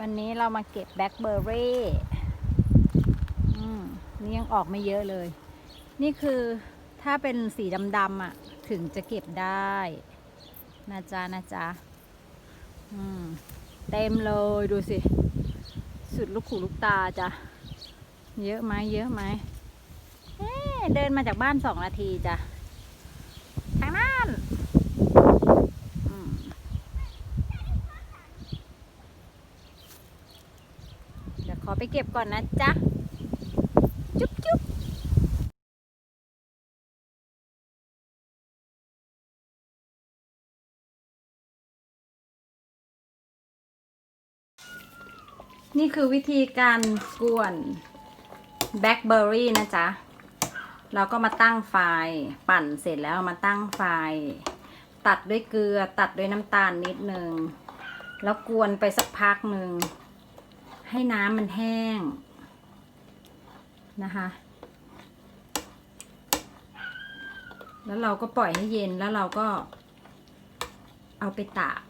วันนี้เรามาเก็บแบล็คเบอร์รี่อนี่ยังออกไม่เยอะเลย นี่คือถ้าเป็นสีดำๆอะ ถึงจะเก็บได้นะจ๊ะนะจ๊ะเต็มเลยดูสิ สุดลูกหูลูกตาจ้ะ เยอะไหมเยอะไหมเเดินมาจากบ้านสองนาทีจ้ะ ทางนั้นอืมเดี๋ยว ขอไปเก็บก่อนนะจ๊ะ จุ๊บจุ๊บนี่คือวิธีการกวนแบล็คเบอร์รี่นะจ๊ะ เราก็มาตั้งไฟปั่นเสร็จแล้วมาตั้งไฟ ตัดด้วยเกลือตัดด้วยน้ำตาลนิดนึง แล้วกวนไปสักพักหนึ่ง ให้น้ำมันแห้งนะคะ แล้วเราก็ปล่อยให้เย็นแล้วเราก็เอาไปตาก